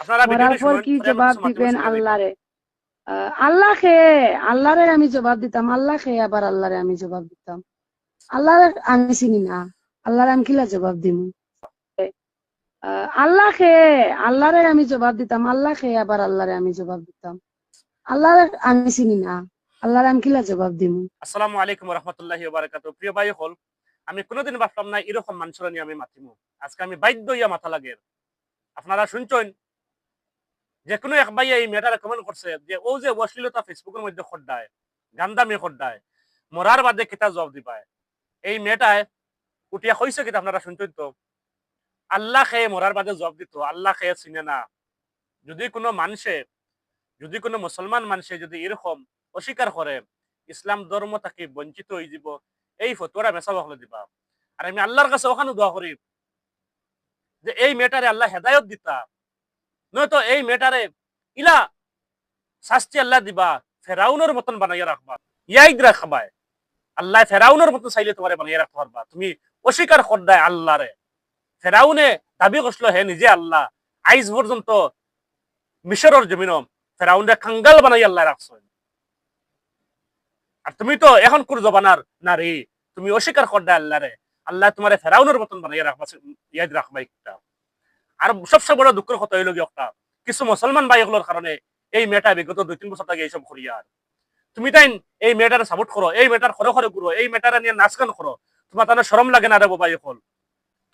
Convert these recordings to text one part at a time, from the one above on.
আপনারা মরার পর কি জবাব দিবেন আল্লাহরে? আল্লাহ খেয়ে আল্লাহরে আমি জবাব দিতাম আল্লাহ খেয়ে আবার আল্লাহরে আমি জবাব দিতাম। আল্লাহরে আমি চিনি না আল্লাহরে আমি কিলা জবাব দিমু? আল্লাহ খেয়ে আল্লাহরে আমি জবাব দিতাম আল্লাহ খেয়ে আবার আল্লাহরে আমি জবাব দিতাম। আল্লাহরে আমি চিনি না আল্লাহরে আমি কিলা জবাব দিমু? আসসালামু আলাইকুম রহমতুল্লাহি বারাকাত প্রিয় ভাই হল আমি কোনোদিন ভাবলাম না এরকম মানুষরা নিয়ে আমি মাতিমু। আজকে আমি বাধ্য ইয়া মাথা লাগে আপনারা শুনছেন যে কোনো এক ভাই এই মেয়েটা কমেন্ট করছে যে, ও যে অশ্লীলতা ফেসবুকের মধ্যে খড্ডায় গান্দামি খড্ডায় মরার বাদে কিতা জবাব দিবায়? এই মেয়েটায় উঠিয়া হয়েছে কিতা আপনারা শুনছেন তো? আল্লাহ খেয়ে মরার বাদে জবাব দিত, আল্লাহ খেয়ে চিনে না। যদি কোনো মানুষে, যদি কোনো মুসলমান মানুষে যদি এরকম অস্বীকার করে, ইসলাম ধর্ম তাকে বঞ্চিত হয়ে যাব, এই ফতুয়াটা মেসা হলে দিবা। আর আমি আল্লাহর কাছে ওখানে দোয়া করি যে, এই মেয়েটারে আল্লাহ হেদায়ত দিতা। নয়তো এই মেয়েটারে ইলা শাস্তি আল্লাহ দিবা, ফেরাউনের মতন বানাইয়া রাখবা, ইয়াইদ রাখবায় আল্লাহ ফেরাউনের মতন চাইলে তোমারে বানাইয়া রাখতে পারবা। তুমি অস্বীকার করদায় আল্লাহরে। ফেরাউনে দাবি করছিল হে নিজে আল্লাহ, আইজ পর্যন্ত মিশরের জমিন ফেরাউনে কাঙ্গাল বানাই আল্লাহ রাখছো। আর তুমি তো এখন কোন জবানার নারী, তুমি অস্বীকার করদা আল্লাহ রে আল্লাহ তোমার ফেরাউনের মতন বানাইয়া রাখবা ইয়াদ রাখবা একটা। আর সবচেয়ে বড় দুঃখের কথা হইল একটা কিছু মুসলমান ভাইগুলোর কারণে এই মেয়েটা বিগত দুই, তিন বছর আগে এইসব করিয়ার তুমি তাই এই মেয়েটার সাপোর্ট করো, এই মেয়েটার খরে খরে করো এই মেয়েটার নিয়ে নাচ গান করো, তোমার তার সরম লাগে না রে বাবা এখন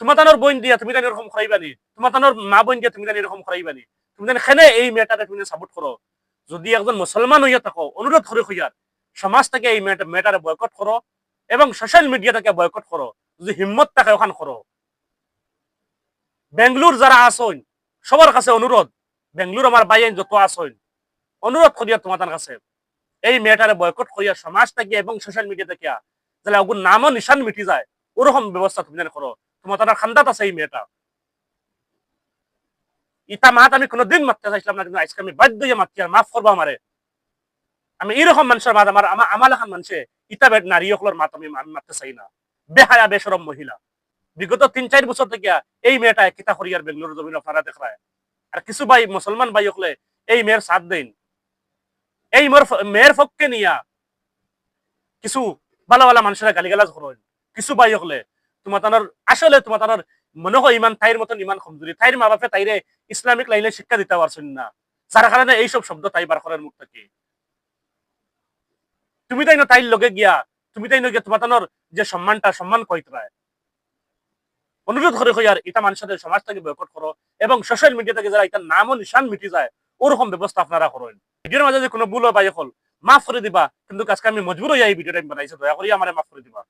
তোমার তানোর বোন দিয়া তুমি তাই এরকম করাইবানি তোমার তানোর মা বোন দিয়া তুমি তাই এরকম করাইবানি তুমি তাই খেনে এই মেয়েটারে তুমি সাপোর্ট করো? যদি একজন মুসলমান হইয়া থাকো, অনুরোধ করে হইয়ার সমাজ থেকে এই মেয়েটা মেয়েটারে বয়কট করো এবং সোশ্যাল মিডিয়া থেকে বয়কট করো। যদি হিম্মত থাকে ওখান করো। বেঙ্গলোর যারা আসইন সবার কাছে অনুরোধ, বেঙ্গলোর আমার বাইন যত আসইন অনুরোধ করিয়া তোমাদের কাছে, এই মেয়েটারে বয়কট করিয়া সমাজ থেকে এবং সোশ্যাল মিডিয়া থেকে তাহলে ওগুর নামও নিশান মিটি যায়, ওরকম ব্যবস্থা তুমি করো। তোমার খান্দাত আছে এই মেয়েটা। ইটা মাত আমি কোনোদিন মারতে চাইছিলাম না, কিন্তু আজকে আমি বাধ্য হইয়া মাতি আর মাফ করব আমারে। আমি এইরকম মানুষের মাত, আমার আমার লেখান মানুষে বেড নারী সকলের মাত আমি আমি মারতে চাই না। বেহায়া বেসরম মহিলা। বিগত তিন, চার বছর থেকে এই মেয়েটা কিতা করিয়ার বেঙ্গলোর জমিন আপনারা দেখায়। আর কিছু ভাই মুসলমান ভাই হকলে এই মেয়ের সাথ দেন। এই মোর মেয়ের পক্ষে নিয়া কিছু ভালো ভালো মানুষেরা গালিগালাজ করেন কিছু ভাই হকলে তোমার তানোর আসলে তোমার তানোর মনে হয় ইমান তাইর মতন ইমান কমজোরি তাইর মা বাপে তাইরে ইসলামিক লাইনে শিক্ষা দিতে পারছেন না। যার কারণে এইসব শব্দ তাই বার করার মুখ থেকে তুমি তাই না তাইর লগে গিয়া, তুমি তাই না গিয়া তোমার তানোর যে সম্মানটা সম্মান কইতরায় অনুরোধ করে হইয়ার এটা মানুষের সমাজ থেকে বয়কট করো এবং সোশ্যাল মিডিয়া থেকে যারা এটা নামও নিশান মিটি যায়, ওরকম ব্যবস্থা আপনারা করেন। ভিডিওর মাঝে যদি কোনো ভুল হয় বা হল, মাফ করে দিবা, কিন্তু আজকে আমি মজবুর হইয়া এই ভিডিওটা আমি বানাইছি, দয়া করি আমার মাফ করে দিবা।